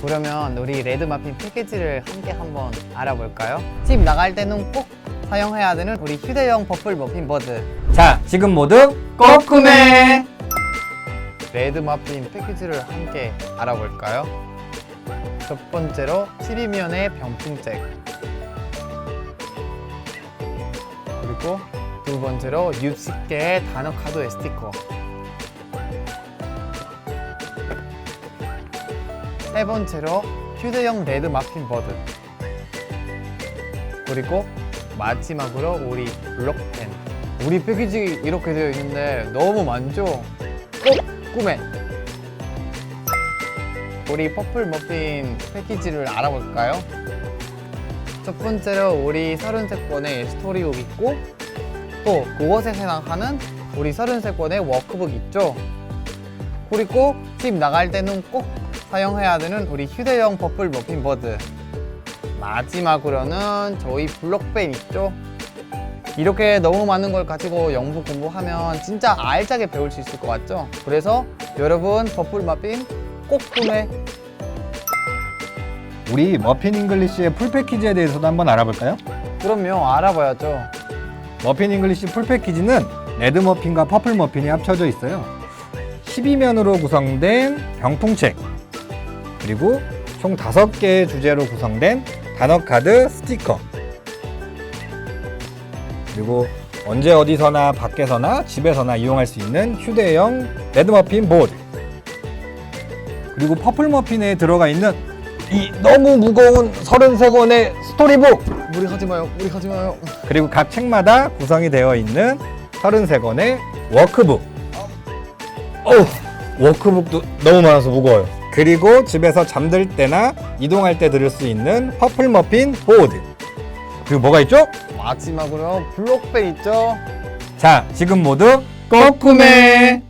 그러면 우리 레드 마핀 패키지를 함께 한번 알아볼까요? 집 나갈 때는 꼭 사용해야 되는 우리 휴대용 버플 머핀 버드 자, 지금 모두 꼭 구매! 레드 마핀 패키지를 함께 알아볼까요? 첫 번째로 12면의 병풍책 그리고 두 번째로 60개의 단어 카드의 스티커 세 번째로 휴대용 레드 마핀 버드 그리고 마지막으로 우리 블록펜 우리 패키지 이렇게 되어 있는데 너무 많죠? 꼭 구매! 우리 퍼플 머핀 패키지를 알아볼까요? 첫 번째로 우리 33권의 스토리북 있고 또 그것에 해당하는 우리 33권의 워크북 있죠? 그리고 집 나갈 때는 꼭 사용해야 되는 우리 휴대용 퍼플 머핀 버드 마지막으로는 저희 블록펜 있죠? 이렇게 너무 많은 걸 가지고 영부 공부하면 진짜 알차게 배울 수 있을 것 같죠? 그래서 여러분 버플 머핀 꼭 구매 우리 머핀 잉글리시의 풀 패키지에 대해서도 한번 알아볼까요? 그럼요 알아봐야죠 머핀 잉글리시 풀 패키지는 레드 머핀과 퍼플 머핀이 합쳐져 있어요. 12면으로 구성된 병풍책, 그리고 총 5개의 주제로 구성된 단어 카드 스티커, 그리고 언제 어디서나 밖에서나 집에서나 이용할 수 있는 휴대용 레드 머핀 보드, 그리고 퍼플 머핀에 들어가 있는 이 너무 무거운 33권의 스토리북, 무리 하지 마요 무리 하지 마요 그리고 각 책마다 구성이 되어 있는 33권의 워크북. 어우, 워크북도 너무 많아서 무거워요. 그리고 집에서 잠들 때나 이동할 때 들을 수 있는 퍼플 머핀 보드. 그리고 뭐가 있죠? 마지막으로 블록펜 있죠? 자, 지금 모두 꼭 구매!